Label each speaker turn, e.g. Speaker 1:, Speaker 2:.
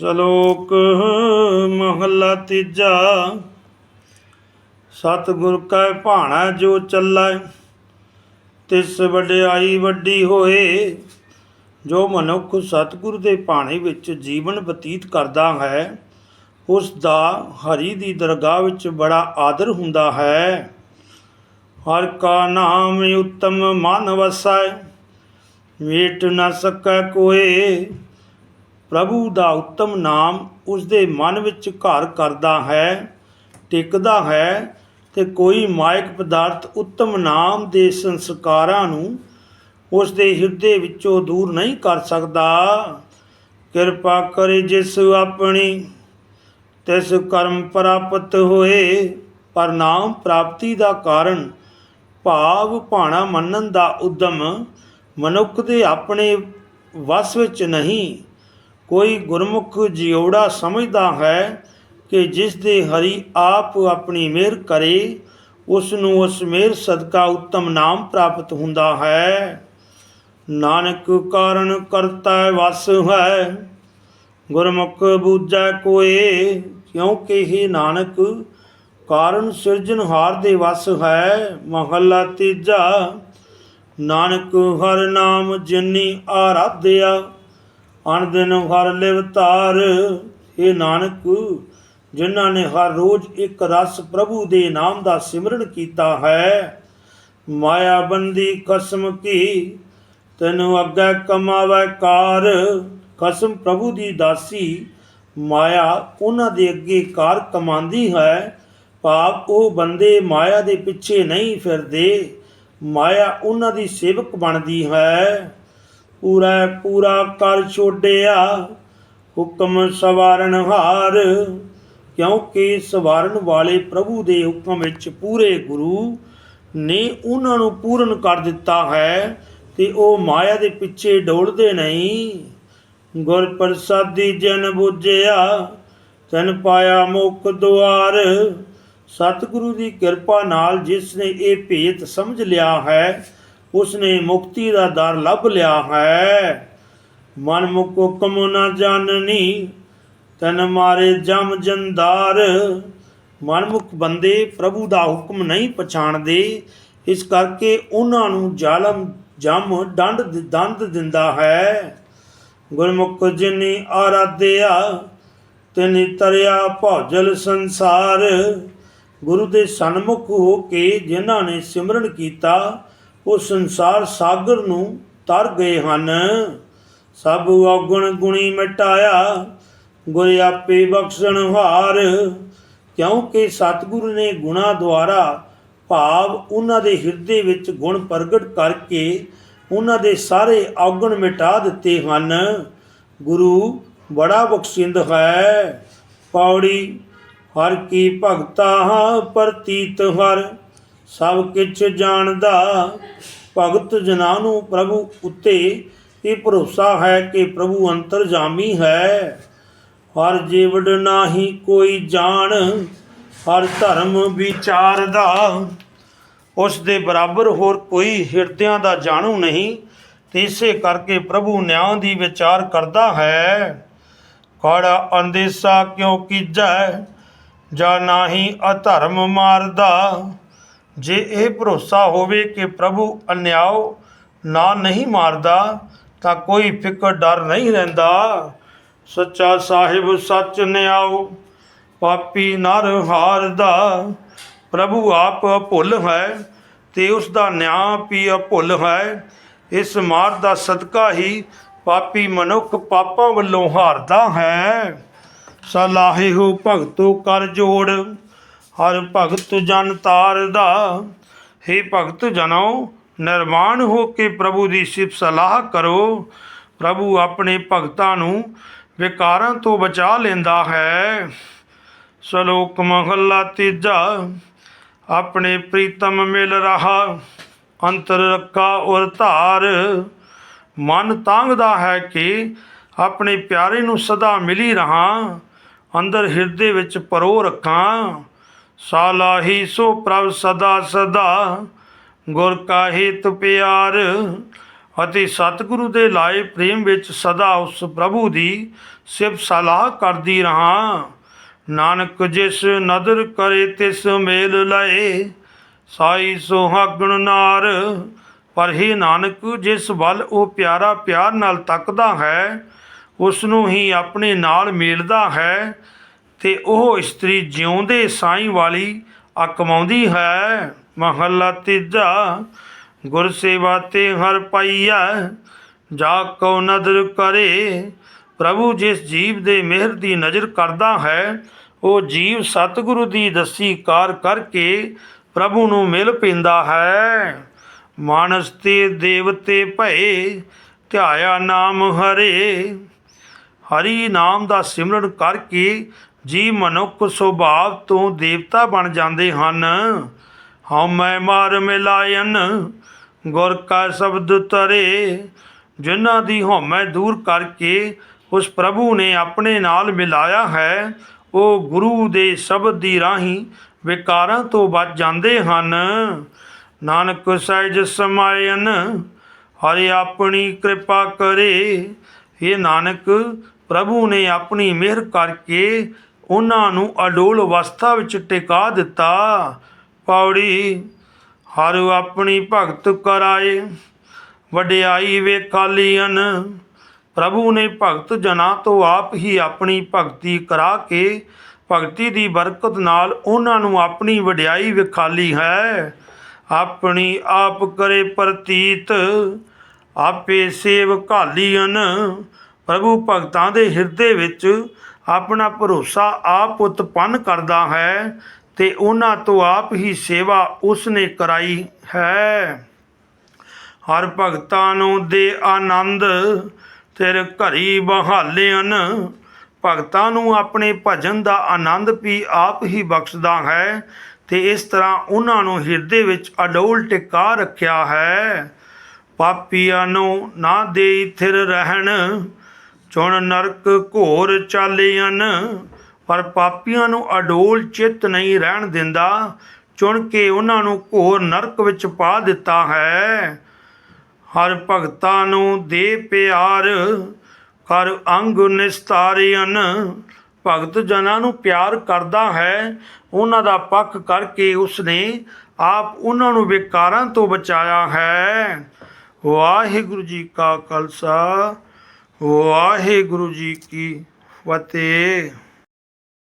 Speaker 1: ਸ਼ਲੋਕ ਮਹੱਲਾ ਤੀਜਾ। ਸਤਿਗੁਰ ਕੈ ਭਾਣਾ ਜੋ ਚੱਲੈ, ਤਿਸ ਵਡਿਆਈ ਵੱਡੀ ਹੋਏ। ਜੋ ਮਨੁੱਖ ਸਤਿਗੁਰ ਦੇ ਭਾਣੇ ਵਿੱਚ ਜੀਵਨ ਬਤੀਤ ਕਰਦਾ ਹੈ, ਉਸ ਦਾ ਹਰੀ ਦੀ ਦਰਗਾਹ ਵਿੱਚ ਬੜਾ ਆਦਰ ਹੁੰਦਾ ਹੈ। ਹਰ ਕਾ ਨਾਮ ਉਤਮ ਮਨ ਵਸੈ ਮੇਟ ਨਾ ਸਕੈ ਕੋਏ। ਪ੍ਰਭੂ ਦਾ ਉੱਤਮ ਨਾਮ ਉਸ ਦੇ ਮਨ ਵਿੱਚ ਘਰ ਕਰਦਾ ਹੈ, ਟਿਕਦਾ ਹੈ ਤੇ ਕੋਈ ਮਾਇਕ ਪਦਾਰਥ ਉੱਤਮ ਨਾਮ ਦੇ ਸੰਸਕਾਰਾਂ ਨੂੰ ਉਸ ਦੇ ਹਿਰਦੇ ਵਿੱਚੋਂ ਦੂਰ ਨਹੀਂ ਕਰ ਸਕਦਾ। ਕਿਰਪਾ ਕਰੇ ਜਿਸ ਆਪਣੀ, ਤਿਸ ਕਰਮ ਪ੍ਰਾਪਤ ਹੋਏ, ਪਰ ਪ੍ਰਾਪਤੀ ਦਾ ਕਾਰਨ ਭਾਵ ਭਾਣਾ ਮੰਨਣ ਦਾ ਉਦਮ ਮਨੁੱਖ ਦੇ ਆਪਣੇ ਵਸ ਵਿੱਚ ਨਹੀਂ। ਕੋਈ ਗੁਰਮੁਖ ਜਿਉੜਾ ਸਮਝਦਾ ਹੈ ਕਿ ਜਿਸ ਦੇ ਹਰੀ ਆਪ ਆਪਣੀ ਮਿਹਰ ਕਰੇ ਉਸ ਨੂੰ ਉਸ ਮਿਹਰ ਸਦਕਾ ਉੱਤਮ ਨਾਮ ਪ੍ਰਾਪਤ ਹੁੰਦਾ ਹੈ। ਨਾਨਕ ਕਾਰਨ ਕਰਤਾ ਵਸ ਹੈ, ਗੁਰਮੁਖ ਬੂਝੈ ਕੋਏ, ਕਿਉਂਕਿ ਇਹ ਨਾਨਕ ਕਾਰਨ ਸਿਰਜਣਹਾਰ ਦੇ ਵਸ ਹੈ। ਮਹੱਲਾ ਤੀਜਾ, ਨਾਨਕ ਹਰ ਨਾਮ ਜਿਨੀ ਆਰਾਧਿਆ। ਅਣ ਦਿਨ ਹਰ ਲਿਵਤਾਰ ਇਹ ਨਾਨਕ, ਜਿਨ੍ਹਾਂ ਨੇ ਹਰ ਰੋਜ਼ ਇੱਕ ਰਸ ਪ੍ਰਭੂ ਦੇ ਨਾਮ ਦਾ ਸਿਮਰਨ ਕੀਤਾ ਹੈ ਮਾਇਆ ਬੰਦੀ ਕਸਮ ਕੀ, ਤੈਨੂੰ ਅੱਗੇ ਕਮਾਵੇ ਕਾਰ। ਕਸਮ ਪ੍ਰਭੂ ਦੀ ਦਾਸੀ ਮਾਇਆ ਉਹਨਾਂ ਦੇ ਅੱਗੇ ਕਾਰ ਕਮਾਉਂਦੀ ਹੈ। ਭਾਵ ਉਹ ਬੰਦੇ ਮਾਇਆ ਦੇ ਪਿੱਛੇ ਨਹੀਂ ਫਿਰਦੇ, ਮਾਇਆ ਉਹਨਾਂ ਦੀ ਸੇਵਕ ਬਣਦੀ ਹੈ। ਪੂਰਾ ਪੂਰਾ ਕਰ ਛੋੜਿਆ ਹੁਕਮ ਸਵਾਰਨ ਹਾਰ, ਕਿਉਂਕਿ ਸਵਾਰਨ ਵਾਲੇ ਪ੍ਰਭੂ ਦੇ ਹੁਕਮ ਵਿੱਚ ਪੂਰੇ ਗੁਰੂ ਨੇ ਉਹਨਾਂ ਨੂੰ ਪੂਰਨ ਕਰ ਦਿੱਤਾ ਹੈ ਤੇ ਉਹ ਮਾਇਆ ਦੇ ਪਿੱਛੇ ਡੋਲਦੇ ਨਹੀਂ। ਗੁਰ ਪ੍ਰਸਾਦੀ ਜਨ ਬੁੱਝਿਆ, ਤਨ ਪਾਇਆ ਮੁਖ ਦੁਆਰ। ਸਤਿਗੁਰੂ ਦੀ ਕਿਰਪਾ ਨਾਲ ਜਿਸ ਨੇ ਇਹ ਭੇਤ ਸਮਝ ਲਿਆ ਹੈ ਉਸ ਨੇ ਮੁਕਤੀ ਦਾ ਦਰ ਲੱਭ ਲਿਆ ਹੈ। ਮਨ ਮੁਖ ਹੁਕਮ ਨਾ ਜਾਣਨੀ, ਤਨ ਮਾਰੇ ਜਮ ਜੰਦਾਰ। ਮਨਮੁਖ ਬੰਦੇ ਪ੍ਰਭੂ ਦਾ ਹੁਕਮ ਨਹੀਂ ਪਛਾਣਦੇ। ਇਸ ਕਰਕੇ ਉਹਨਾਂ ਨੂੰ ਜ਼ਾਲਮ, ਜਮ ਡੰਡ ਦੰਦ ਦਿੰਦਾ ਹੈ। ਗੁਰਮੁਖ ਜਿਨੇ ਆਰਾਧਿਆ, ਤਿਨੀ ਤਰਿਆ ਭੌਜਲ ਸੰਸਾਰ। ਗੁਰੂ ਦੇ ਸਨਮੁਖ ਹੋ ਕੇ ਜਿਨ੍ਹਾਂ ਨੇ ਸਿਮਰਨ ਕੀਤਾ ਉਹ ਸੰਸਾਰ ਸਾਗਰ ਨੂੰ ਤਰ ਗਏ ਹਨ। ਸਭ ਔਗਣ ਗੁਣੀ ਮਿਟਾਇਆ, ਗੁਰ ਆਪੇ ਬਖਸ਼ਣ ਹਾਰ। ਕਿਉਂਕਿ ਸਤਿਗੁਰੂ ਨੇ ਗੁਣਾ ਦੁਆਰਾ ਭਾਵ ਉਹਨਾਂ ਦੇ ਹਿਰਦੇ ਵਿੱਚ ਗੁਣ ਪ੍ਰਗਟ ਕਰਕੇ ਉਹਨਾਂ ਦੇ ਸਾਰੇ ਔਗਣ ਮਿਟਾ ਦਿੱਤੇ ਹਨ। ਗੁਰੂ ਬੜਾ ਬਖਸ਼ਿੰਦ ਹੈ। ਪੌੜੀ, ਹਰ ਕੀ ਭਗਤਾ ਪ੍ਰਤੀਤ ਹਰ ਸਭ ਕਿਛ ਜਾਣਦਾ। ਭਗਤ ਜਨਾਂ ਨੂੰ ਪ੍ਰਭੂ ਉੱਤੇ ਇਹ ਭਰੋਸਾ ਹੈ ਕਿ ਪ੍ਰਭੂ ਅੰਤਰਜਾਮੀ ਹੈ। ਹਰ ਜੀਵੜ ਨਾਹੀ ਕੋਈ ਜਾਣ, ਹਰ ਧਰਮ ਵਿਚਾਰਦਾ। ਉਸ ਦੇ ਬਰਾਬਰ ਹੋਰ ਕੋਈ ਹਿਰਦਿਆਂ ਦਾ ਜਾਣੂ ਨਹੀਂ। ਤੇ ਇਸੇ ਕਰਕੇ ਪ੍ਰਭੂ ਨਿਆਂ ਦੀ ਵਿਚਾਰ ਕਰਦਾ ਹੈ। ਕੜਾ ਅੰਦੇਸਾ ਕਿਉਂ ਕੀਜੈ? ਜਾ ਨਾਹੀ ਅਧਰਮ ਮਾਰਦਾ? ਜੇ ਇਹ ਭਰੋਸਾ ਹੋਵੇ ਕਿ ਪ੍ਰਭੂ ਅਨਿਆਉ ਨਾ ਨਹੀਂ ਮਾਰਦਾ, ਤਾਂ ਕੋਈ ਫਿਕਰ ਡਰ ਨਹੀਂ ਰਹਿੰਦਾ। ਸੱਚਾ ਸਾਹਿਬ ਸੱਚ ਨਿਆਉ, ਪਾਪੀ ਨਰ ਹਾਰਦਾ। ਪ੍ਰਭੂ ਆਪ ਭੁੱਲ ਹੈ ਤੇ ਉਸ ਦਾ ਨਿਆਂ ਵੀ ਭੁੱਲ ਹੈ। ਇਸ ਮਾਰ ਦਾ ਸਦਕਾ ਹੀ ਪਾਪੀ ਮਨੁੱਖ ਪਾਪਾਂ ਵੱਲੋਂ ਹਾਰਦਾ ਹੈ। ਸਲਾਹੇ ਹੋ ਭਗਤੋ ਕਰ ਜੋੜ ਹਰ ਭਗਤ ਜਨ ਤਾਰਦਾ हे ਭਗਤ ਜਨੋ, ਨਿਰਮਾਣ ਹੋ ਕੇ ਪ੍ਰਭੂ ਦੀ ਸਿਫਤ ਸਲਾਹ ਕਰੋ। ਪ੍ਰਭੂ ਆਪਣੇ ਭਗਤਾਂ ਨੂੰ ਵਿਕਾਰਾਂ ਤੋਂ ਬਚਾ ਲੈਂਦਾ ਹੈ। ਸ਼ਲੋਕ ਮਹਲਾ ਤੀਜਾ, ਆਪਣੇ ਪ੍ਰੀਤਮ ਮਿਲ ਰਹਾ, ਅੰਤਰ ਰੱਖਾ ਔਰ ਧਾਰ। ਮਨ ਤਾਂਗਦਾ ਹੈ ਕਿ ਆਪਣੇ ਪਿਆਰੇ ਨੂੰ ਸਦਾ ਮਿਲੀ ਰਹਾ, ਅੰਦਰ ਹਿਰਦੇ ਵਿੱਚ ਪਰੋ ਰੱਖਾਂ। ਸਾਲਾਹੀ ਸੋ ਪ੍ਰਭ ਸਦਾ ਸਦਾ, ਗੁਰ ਕਾ ਹਿਤ ਪਿਆਰ। ਅਤੇ ਸਤਿਗੁਰੂ ਦੇ ਲਾਏ ਪ੍ਰੇਮ ਵਿੱਚ ਸਦਾ ਉਸ ਪ੍ਰਭੂ ਦੀ ਸਿਫ ਸਲਾਹ ਕਰਦੀ ਰਹਾ। ਨਾਨਕ ਜਿਸ ਨਦਰ ਕਰੇ ਤਿਸ ਮੇਲ ਲਏ, ਸਾਈ ਸੁਹਾਗਣ ਨਾਰ। ਪਰ ਹੀ ਨਾਨਕ, ਜਿਸ ਵੱਲ ਉਹ ਪਿਆਰਾ ਪਿਆਰ ਨਾਲ ਤੱਕਦਾ ਹੈ ਉਸ ਨੂੰ ਹੀ ਆਪਣੇ ਨਾਲ ਮੇਲਦਾ ਹੈ। ਤੇ ਉਹ ਇਸਤਰੀ ਜਿਉਂਦੇ ਸਾਈ ਵਾਲੀ ਅਕਮਾਉਂਦੀ ਹੈ। ਮਹੱਲਾ ਤੀਜਾ ਗੁਰ ਸੇਵਾ ਤੇ ਹਰ ਪਾਈਆ ਜਾ ਕਉ ਨਦਰ ਕਰੇ। ਪ੍ਰਭੂ ਜਿਸ ਜੀਵ ਦੇ ਮਿਹਰ ਦੀ ਨਜ਼ਰ ਕਰਦਾ ਹੈ, ਉਹ ਜੀਵ ਸਤਿਗੁਰੂ ਦੀ ਦੱਸੀ ਕਾਰ ਕਰਕੇ ਪ੍ਰਭੂ ਨੂੰ ਮਿਲ ਪੈਂਦਾ ਹੈ। ਮਾਨਸ ਤੇ ਦੇਵਤੇ ਭਏ, ਧਿਆਇਆ ਨਾਮ ਹਰੇ। ਹਰੀ ਨਾਮ ਦਾ ਸਿਮਰਨ ਕਰਕੇ ਜੀ ਮਨੁੱਖ ਸੁਭਾਵ ਤੋਂ ਦੇਵਤਾ ਬਣ ਜਾਂਦੇ ਹਨ। ਹਉਮੈ ਮਾਰ ਮਿਲਾਇਨ, ਗੁਰ ਕਾ ਸ਼ਬਦ ਤਰੇ ਜਿਨ੍ਹਾਂ ਦੀ ਹਉਮੈ ਦੂਰ ਕਰਕੇ ਉਸ ਪ੍ਰਭੂ ਨੇ ਆਪਣੇ ਨਾਲ ਮਿਲਾਇਆ ਹੈ, ਉਹ ਗੁਰੂ ਦੇ ਸ਼ਬਦ ਦੀ ਰਾਹੀਂ ਵਿਕਾਰਾਂ ਤੋਂ ਬਚ ਜਾਂਦੇ ਹਨ। ਨਾਨਕ ਸਹਿਜ ਸਮਾਇਨ, ਹਰਿ ਆਪਣੀ ਕਿਰਪਾ ਕਰੇ। ਇਹ ਨਾਨਕ, ਪ੍ਰਭੂ ਨੇ ਆਪਣੀ ਮਿਹਰ ਕਰਕੇ ਉਹਨਾਂ ਨੂੰ ਅਡੋਲ ਅਵਸਥਾ ਵਿੱਚ ਟਿਕਾ ਦਿੱਤਾ। ਪੌੜੀ, ਹਰ ਆਪਣੀ ਭਗਤ ਕਰਾਏ, ਵਡਿਆਈ ਵੇਖਾਲੀਨ ਪ੍ਰਭੂ ਨੇ ਭਗਤ ਜਨਾਂ ਤੋਂ ਆਪ ਹੀ ਆਪਣੀ ਭਗਤੀ ਕਰਾ ਕੇ, ਭਗਤੀ ਦੀ ਬਰਕਤ ਨਾਲ ਉਹਨਾਂ ਨੂੰ ਆਪਣੀ ਵਡਿਆਈ ਵਿਖਾਲੀ ਹੈ। ਆਪਣੀ ਆਪ ਕਰੇ ਪ੍ਰਤੀਤ, ਆਪੇ ਸੇਵ ਘਾਲੀਨ ਪ੍ਰਭੂ ਭਗਤਾਂ ਦੇ ਹਿਰਦੇ ਵਿੱਚ ਆਪਣਾ ਭਰੋਸਾ ਆਪ ਉਤਪੰਨ ਕਰਦਾ ਹੈ ਤੇ ਉਹਨਾਂ ਤੋਂ ਆਪ ਹੀ ਸੇਵਾ ਉਸਨੇ ਕਰਾਈ ਹੈ। ਹਰ ਭਗਤਾਂ ਨੂੰ ਦੇ ਆਨੰਦ, ਤੇਰੇ ਘਰੀ ਬਹਾਲਿਆਨ ਭਗਤਾਂ ਨੂੰ ਆਪਣੇ ਭਜਨ ਦਾ ਆਨੰਦ ਵੀ ਆਪ ਹੀ ਬਖਸ਼ਦਾ ਹੈ ਤੇ ਇਸ ਤਰ੍ਹਾਂ ਉਹਨਾਂ ਨੂੰ ਹਿਰਦੇ ਵਿੱਚ ਅਡੋਲ ਟਿਕਾ ਰੱਖਿਆ ਹੈ। ਪਾਪੀਆਂ ਨੂੰ ਨਾ ਦੇਈ ਥਿਰ ਰਹਿਣ ਚੁਣ ਨਰਕ ਘੋਰ ਚਾਲਿਆਨ ਪਰ ਪਾਪੀਆਂ ਨੂੰ ਅਡੋਲ ਚਿੱਤ ਨਹੀਂ ਰਹਿਣ ਦਿੰਦਾ। ਚੁਣ ਕੇ ਉਹਨਾਂ ਨੂੰ ਘੋਰ ਨਰਕ ਵਿੱਚ ਪਾ ਦਿੱਤਾ ਹੈ। ਹਰ ਭਗਤਾਂ ਨੂੰ ਦੇ ਪਿਆਰ, ਕਰ ਅੰਗ ਨਿਸਤਾਰਿਆਨ ਭਗਤ ਜਨਾਂ ਨੂੰ ਪਿਆਰ ਕਰਦਾ ਹੈ। ਉਹਨਾਂ ਦਾ ਪੱਖ ਕਰਕੇ ਉਸਨੇ ਆਪ ਉਹਨਾਂ ਨੂੰ ਵਿਕਾਰਾਂ ਤੋਂ ਬਚਾਇਆ ਹੈ। ਵਾਹਿਗੁਰੂ ਜੀ ਕਾ ਖਾਲਸਾ। ਵਾਹਿਗੁਰੂ ਜੀ ਕੀ ਫਤਿਹ।